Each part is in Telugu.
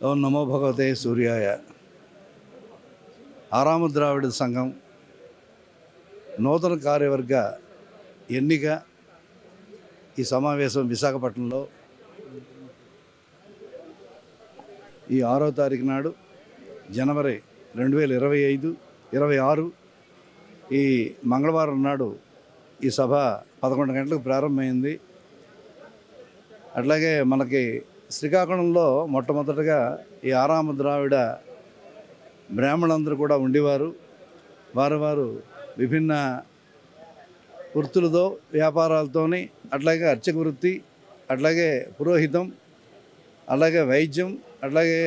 ఓం నమో భగవతే సూర్యాయ. ఆరామ ద్రావిడ సంఘం నూతన కార్యవర్గ ఎన్నిక ఈ సమావేశం విశాఖపట్నంలో ఈ ఆరో తారీఖు నాడు జనవరి రెండు వేల ఇరవై ఐదు ఇరవై ఆరు ఈ మంగళవారం నాడు ఈ సభ పదకొండు గంటలకు ప్రారంభమైంది. అట్లాగే మనకి శ్రీకాకుళంలో మొట్టమొదటగా ఈ ఆరామ ద్రావిడ బ్రాహ్మణులందరూ కూడా ఉండేవారు. వారు వారు విభిన్న వృత్తులతో వ్యాపారాలతోని అట్లాగే అర్చక వృత్తి అట్లాగే పురోహితం అలాగే వైద్యం అట్లాగే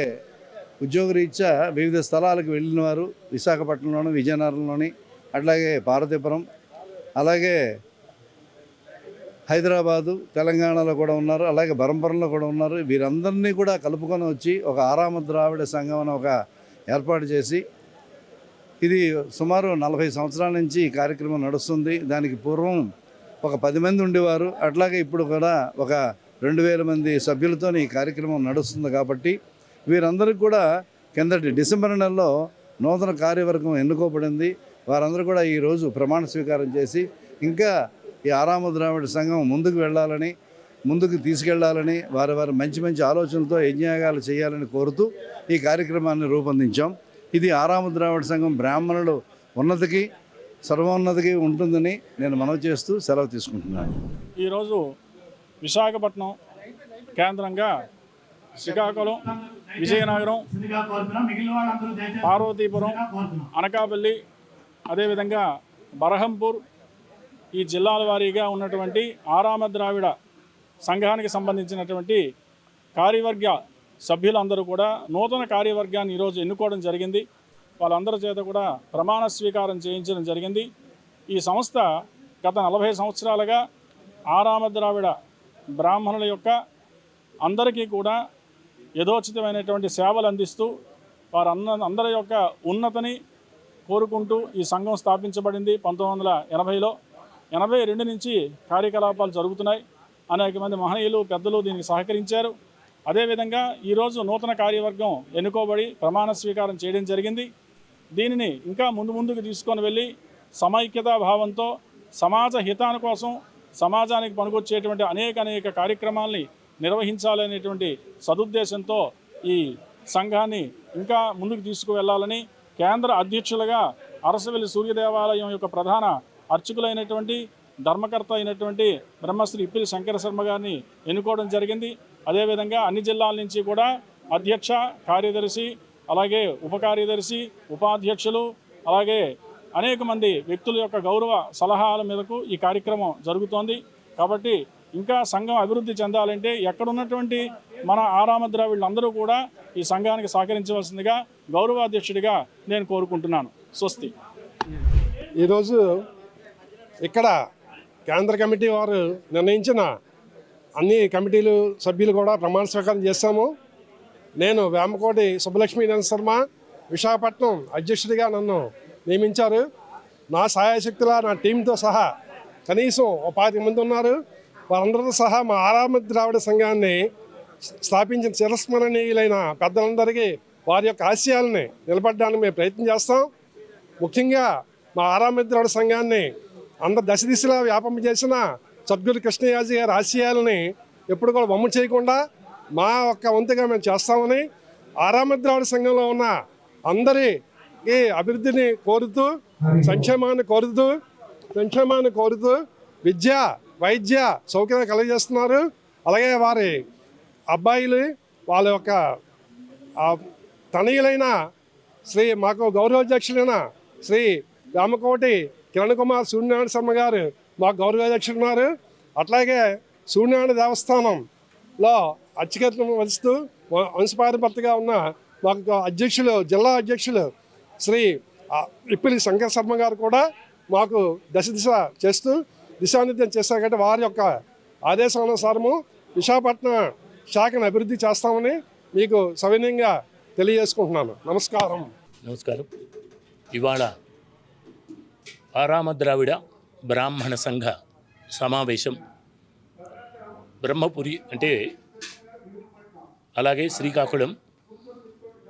ఉద్యోగరీత్యా వివిధ స్థలాలకు వెళ్ళిన వారు విశాఖపట్నంలోని విజయనగరంలోని అట్లాగే పార్వతీపురం అలాగే హైదరాబాదు తెలంగాణలో కూడా ఉన్నారు అలాగే బరంపురంలో కూడా ఉన్నారు. వీరందరినీ కూడా కలుపుకొని వచ్చి ఒక ఆరామ ద్రావిడ సంఘం అని ఒక ఏర్పాటు చేసి ఇది సుమారు నలభై సంవత్సరాల నుంచి ఈ కార్యక్రమం నడుస్తుంది. దానికి పూర్వం ఒక పది మంది ఉండేవారు. అట్లాగే ఇప్పుడు కూడా ఒక రెండు వేల మంది సభ్యులతో ఈ కార్యక్రమం నడుస్తుంది కాబట్టి వీరందరికీ కూడా కిందటి డిసెంబర్ నెలలో నూతన కార్యవర్గం ఎన్నుకోబడింది. వారందరూ కూడా ఈరోజు ప్రమాణ స్వీకారం చేసి ఇంకా ఈ ఆరామ ద్రావిడ సంఘం ముందుకు వెళ్ళాలని ముందుకు తీసుకెళ్ళాలని వారి వారి మంచి మంచి ఆలోచనలతో యజ్ఞయాగాలు చేయాలని కోరుతూ ఈ కార్యక్రమాన్ని రూపొందించాం. ఇది ఆరామ ద్రావిడ సంఘం బ్రాహ్మణులు ఉన్నతికి సర్వోన్నతికి ఉంటుందని నేను మనవి చేస్తూ సెలవు తీసుకుంటున్నాను. ఈరోజు విశాఖపట్నం కేంద్రంగా శ్రీకాకుళం విజయనగరం పార్వతీపురం అనకాపల్లి అదేవిధంగా బరహంపూర్ ఈ జిల్లాల వారీగా ఉన్నటువంటి ఆరామ ద్రావిడ సంఘానికి సంబంధించినటువంటి కార్యవర్గ సభ్యులందరూ కూడా నూతన కార్యవర్గాన్ని ఈరోజు ఎన్నుకోవడం జరిగింది. వాళ్ళందరి చేత కూడా ప్రమాణ స్వీకారం చేయించడం జరిగింది. ఈ సంస్థ గత నలభై సంవత్సరాలుగా ఆరామ ద్రావిడ బ్రాహ్మణుల యొక్క అందరికీ కూడా యథోచితమైనటువంటి సేవలు అందిస్తూ వారు అన్న అందరి యొక్క ఉన్నతని కోరుకుంటూ ఈ సంఘం స్థాపించబడింది పంతొమ్మిది వందల ఎనభైలో. ఎనభై రెండు నుంచి కార్యకలాపాలు జరుగుతున్నాయి. అనేక మంది మహనీయులు పెద్దలు దీనికి సహకరించారు. అదేవిధంగా ఈరోజు నూతన కార్యవర్గం ఎన్నుకోబడి ప్రమాణ స్వీకారం చేయడం జరిగింది. దీనిని ఇంకా ముందు ముందుకు తీసుకొని వెళ్ళి సమైక్యతా భావంతో సమాజ హితాని కోసం సమాజానికి పనికొచ్చేటువంటి అనేక అనేక కార్యక్రమాల్ని నిర్వహించాలనేటువంటి సదుద్దేశంతో ఈ సంఘాన్ని ఇంకా ముందుకు తీసుకువెళ్ళాలని కేంద్ర అధ్యక్షులుగా అరసవెల్లి సూర్యదేవాలయం యొక్క ప్రధాన అర్చకులైనటువంటి ధర్మకర్త అయినటువంటి బ్రహ్మశ్రీ ఇప్పిలి శంకర శర్మ గారిని ఎన్నుకోవడం జరిగింది. అదేవిధంగా అన్ని జిల్లాల నుంచి కూడా అధ్యక్ష కార్యదర్శి అలాగే ఉప కార్యదర్శి ఉపాధ్యక్షులు అలాగే అనేక మంది వ్యక్తుల యొక్క గౌరవ సలహాల మేరకు ఈ కార్యక్రమం జరుగుతోంది. కాబట్టి ఇంకా సంఘం అభివృద్ధి చెందాలంటే ఎక్కడున్నటువంటి మన ఆరామ ద్రావిళ్ళందరూ కూడా ఈ సంఘానికి సహకరించవలసిందిగా గౌరవాధ్యక్షుడిగా నేను కోరుకుంటున్నాను. స్వస్తి. ఈరోజు ఇక్కడ కేంద్ర కమిటీ వారు నిర్ణయించిన అన్ని కమిటీలు సభ్యులు కూడా ప్రమాణ స్వీకారం చేస్తాము. నేను వేమకోటి సుబ్బలక్ష్మీ నరసింహ శర్మ విశాఖపట్నం అధ్యక్షుడిగా నన్ను నియమించారు. నా సహాయశక్తుల నా టీంతో సహా కనీసం ఒక పాతిక మంది ఉన్నారు. వారందరితో సహా మా ఆరామ ద్రావిడ సంఘాన్ని స్థాపించిన చిరస్మరణీయులైన పెద్దలందరికీ వారి యొక్క ఆశయాలని నిలబడడానికి మేము ప్రయత్నం చేస్తాం. ముఖ్యంగా మా ఆరామిద్రాడు సంఘాన్ని అందరు దశ దిశలా వ్యాపం చేసిన సద్గురు కృష్ణయాజీ గారి ఆశయాలని ఎప్పుడు కూడా వమ్ము చేయకుండా మా యొక్క వంతుగా మేము చేస్తామని ఆరామద్రావిడ సంఘంలో ఉన్న అందరికి అభివృద్ధిని కోరుతూ సంక్షేమాన్ని కోరుతూ సంక్షేమాన్ని కోరుతూ విద్య వైద్య సౌకర్యం కలగజేస్తున్నారు. అలాగే వారి అబ్బాయిలు వాళ్ళ యొక్క తనయులైన శ్రీ మాకు గౌరవాధ్యక్షులైన శ్రీ రామకోటి కిరణ్ కుమార్ సూర్యనారాయణ శర్మ గారు మా గౌరవాధ్యక్షులు ఉన్నారు. అట్లాగే సూర్యనారాయణ దేవస్థానంలో అత్యకత్వం వహిస్తూ వ- ఉన్న మాకు అధ్యక్షులు జిల్లా అధ్యక్షులు శ్రీ ఇప్పిలి శంకర్ శర్మ గారు కూడా మాకు దశ దిశ చేస్తూ దిశానిర్దేశం చేస్తారు కాబట్టి వారి యొక్క ఆదేశానుసారము విశాఖపట్నం శాఖను అభివృద్ధి చేస్తామని మీకు సవినయంగా తెలియజేసుకుంటున్నాను. నమస్కారం. నమస్కారం. ఇవాళ ఆరామద్రావిడ బ్రాహ్మణ సంఘ సమావేశం. బ్రహ్మపురి అంటే అలాగే శ్రీకాకుళం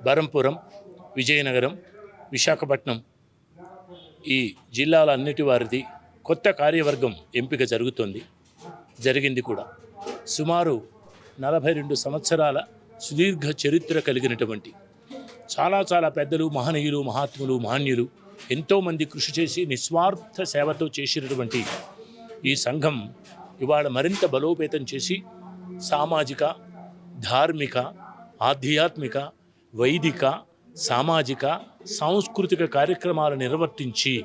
బరంపురం విజయనగరం విశాఖపట్నం ఈ జిల్లాలన్నిటి వారిది కొత్త కార్యవర్గం ఎంపిక జరుగుతుంది. జరిగింది కూడా. సుమారు నలభై రెండు సంవత్సరాల సుదీర్ఘ చరిత్ర కలిగినటువంటి చాలా చాలా పెద్దలు మహనీయులు మహాత్ములు మాన్యులు ఎంతోమంది కృషి చేసి నిస్వార్థ సేవతో చేసినటువంటి ఈ సంఘం ఇవాళ మరింత బలోపేతం చేసి సామాజిక ధార్మిక ఆధ్యాత్మిక వైదిక సామాజిక సాంస్కృతిక కార్యక్రమాలు నిర్వర్తించి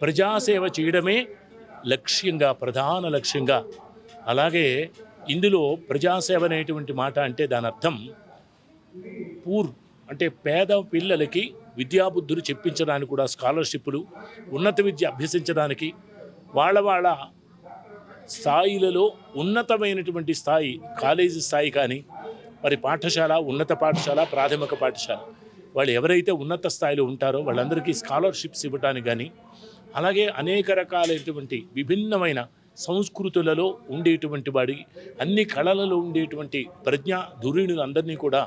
ప్రజాసేవ చేయడమే లక్ష్యంగా ప్రధాన లక్ష్యంగా. అలాగే ఇందులో ప్రజాసేవ అనేటువంటి మాట అంటే దాని అర్థం పూర్ అంటే పేద పిల్లలకి విద్యాబుద్ధులు చెప్పించడానికి కూడా స్కాలర్షిప్లు ఉన్నత విద్య అభ్యసించడానికి వాళ్ళ వాళ్ళ స్థాయిలలో ఉన్నతమైనటువంటి స్థాయి కాలేజీ స్థాయి కానీ మరి పాఠశాల ఉన్నత పాఠశాల ప్రాథమిక పాఠశాల వాళ్ళు ఎవరైతే ఉన్నత స్థాయిలో ఉంటారో వాళ్ళందరికీ స్కాలర్షిప్స్ ఇవ్వడానికి కానీ అలాగే అనేక రకాలైనటువంటి విభిన్నమైన సంస్కృతులలో ఉండేటువంటి వాడి అన్ని కళలలో ఉండేటువంటి ప్రజ్ఞా ధురీణులందరినీ కూడా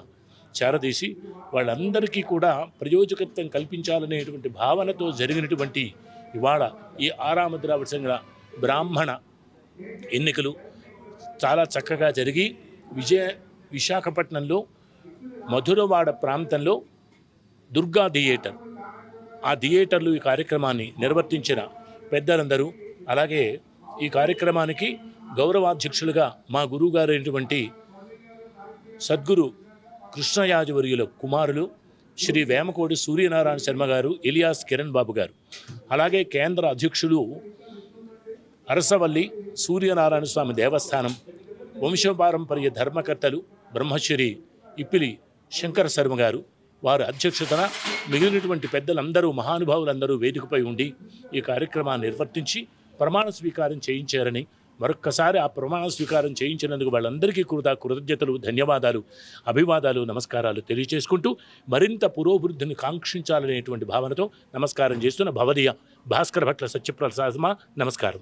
చేరదీసి వాళ్ళందరికీ కూడా ప్రయోజకత్వం కల్పించాలనేటువంటి భావనతో జరిగినటువంటి ఇవాళ ఈ ఆరామ ద్రావిడ సంఘ బ్రాహ్మణ ఎన్నికలు చాలా చక్కగా జరిగి విజయ విశాఖపట్నంలో మధురవాడ ప్రాంతంలో దుర్గా థియేటర్. ఆ థియేటర్లు ఈ కార్యక్రమాన్ని నిర్వర్తించిన పెద్దలందరూ అలాగే ఈ కార్యక్రమానికి గౌరవాధ్యక్షులుగా మా గురువుగారైనటువంటి సద్గురు కృష్ణయాజవర్యుల కుమారులు శ్రీ వేమకోడి సూర్యనారాయణ శర్మ గారు ఇలియాస్ కిరణ్ బాబు గారు. అలాగే కేంద్ర అధ్యక్షులు అరసవల్లి సూర్యనారాయణ స్వామి దేవస్థానం వంశపారంపర్య ధర్మకర్తలు బ్రహ్మశ్రీ ఇప్పిలి శంకర శర్మ గారు. వారు అధ్యక్షతన మిగిలినటువంటి పెద్దలందరూ మహానుభావులందరూ వేదికపై ఉండి ఈ కార్యక్రమాన్ని నిర్వర్తించి ప్రమాణ స్వీకారం చేయించారని మరొక్కసారి ఆ ప్రమాణ స్వీకారం చేయించినందుకు వాళ్ళందరికీ కూడా కృతజ్ఞతలు ధన్యవాదాలు అభివాదాలు నమస్కారాలు తెలియజేసుకుంటూ మరింత పురోభివృద్ధిని కాంక్షించాలనేటువంటి భావనతో నమస్కారం చేస్తున్న భవదీయ భాస్కర భట్ల సత్యప్రసాదమా నమస్కారం.